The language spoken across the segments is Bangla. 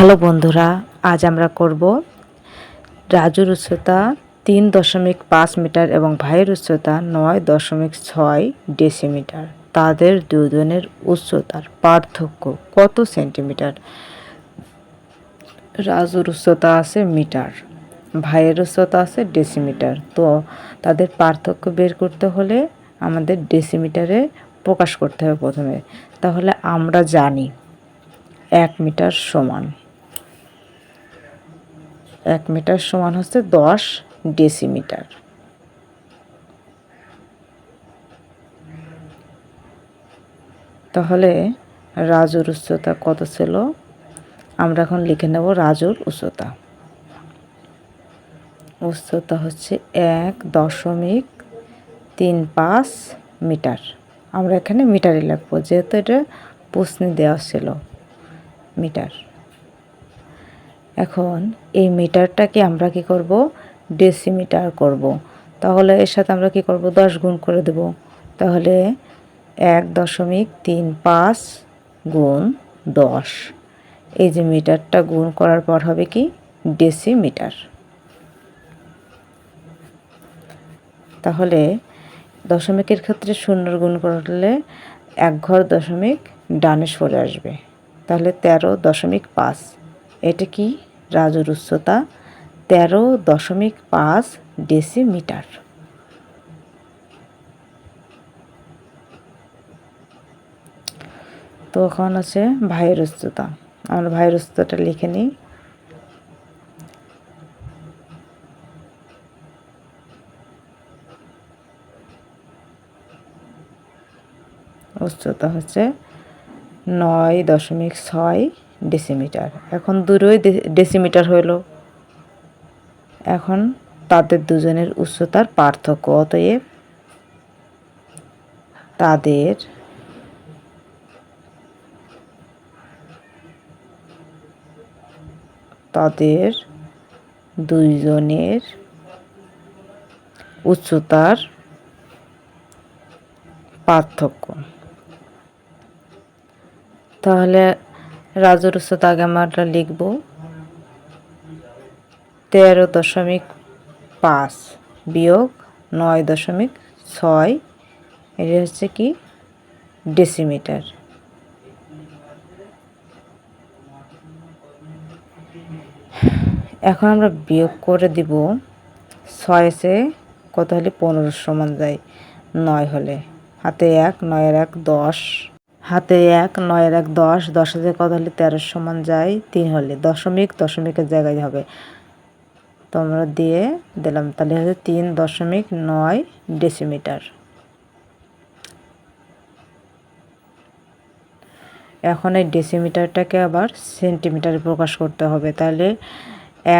হ্যালো বন্ধুরা, আজ আমরা করব রাজুর উচ্চতা তিন দশমিক পাঁচ মিটার এবং ভাইয়ের উচ্চতা নয় দশমিক ছয় ডেসিমিটার। তাদের দুজনের উচ্চতার পার্থক্য কত সেন্টিমিটার? রাজুর উচ্চতা আছে মিটার, ভাইয়ের উচ্চতা আছে ডেসিমিটার। তো তাদের পার্থক্য বের করতে হলে আমাদের ডেসিমিটারে প্রকাশ করতে হবে প্রথমে। তাহলে আমরা জানি এক মিটার সমান। এক মিটার সমান হচ্ছে দশ ডেসিমিটার। তাহলে রাজুর উচ্চতা কত ছিল? আমরা এখন লিখে নেব রাজুর উচ্চতা। উচ্চতা হচ্ছে এক দশমিক তিন পাঁচ মিটার। আমরা এখানে মিটারে লিখব, যেহেতু এটা প্রশ্নে দেওয়া ছিল, মিটার। এখন এই মিটারটাকে আমরা কি করব? ডেসিমিটার করব। তাহলে এর সাথে আমরা কি করব? দশ গুণ করে দেব। তাহলে এক দশমিক তিন পাঁচ গুণ দশ। এই যে মিটারটা গুণ করার পর হবে কি? ডেসিমিটার। তাহলে দশমিকের ক্ষেত্রে শূন্যর গুণ করলে এক ঘর দশমিক ডানে সরে আসবে। তাহলে তেরো দশমিক পাঁচ। এটা কি? রাজুর উচ্চতা তেরো দশমিক পাঁচ ডেসিমিটার। তো এখন আছে ভাইয়ের উচ্চতা আমরা ভাইয়ের উচ্চতাটা লিখে নিই। উচ্চতা হচ্ছে নয় দশমিক ছয় ডেসিমিটার এখন দূরই ডেসিমিটার হইল। এখন তাদের দুজনের উচ্চতার পার্থক্য, অতএব তাদের তাদের দুইজনের উচ্চতার পার্থক্য। তাহলে রাজুর উচ্চতা আগে আমরা লিখব তেরো দশমিক পাঁচ বিয়োগ নয় দশমিক ছয়। এটা হচ্ছে কি? ডেসিমিটার এখন আমরা বিয়োগ করে দিব ছয় সে কত হলে পনেরো সমান যায়? নয় হলে। হাতে এক, নয়ের এক, দশ। হাতে এক, নয়ের এক, দশ দশ হাজার কত হলে তেরো সমান যায়? তিন হলে দশমিক, দশমিকের জায়গায় হবে। তোমরা দিয়ে দিলাম। তাহলে হচ্ছে তিন দশমিক নয় ডেসিমিটার। এখন এই ডেসিমিটারটাকে আবার সেন্টিমিটারে প্রকাশ করতে হবে। তাহলে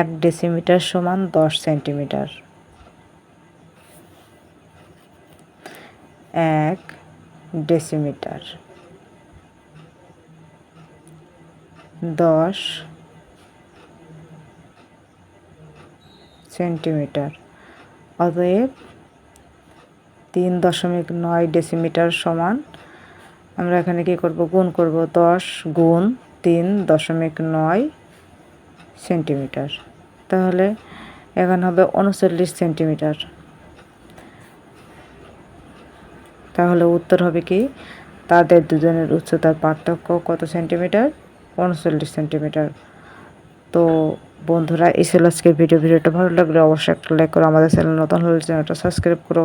এক ডেসিমিটার সমান দশ সেন্টিমিটার। এক ডেসিমিটার। দশ সেন্টিমিটার। অতএব তিন দশমিক নয় ডেসিমিটার সমান আমরা এখানে কী করব? গুণ করব দশ গুণ তিন দশমিক নয় সেন্টিমিটার। তাহলে এখানে হবে উনচল্লিশ সেন্টিমিটার। তাহলে উত্তর হবে কি? তাদের দুজনের উচ্চতার পার্থক্য কত সেন্টিমিটার? উনচল্লিশ সেন্টিমিটার। তো বন্ধুরা, এই ছিল আজকের ভিডিও ভিডিওটা ভালো লাগলে অবশ্যই একটা লাইক করো, আমাদের চ্যানেল নতুন হলে চ্যানেলটা সাবস্ক্রাইব করো।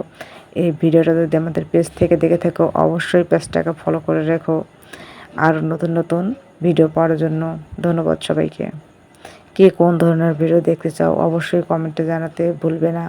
এই ভিডিওটা যদি আমাদের পেজ থেকে দেখে থাকো, অবশ্যই পেজটাকে ফলো করে রেখো। আর নতুন নতুন ভিডিও পাওয়ার জন্য ধন্যবাদ সবাইকে। কে কোন ধরনের ভিডিও দেখতে চাও, অবশ্যই কমেন্টে জানাতে ভুলবে না।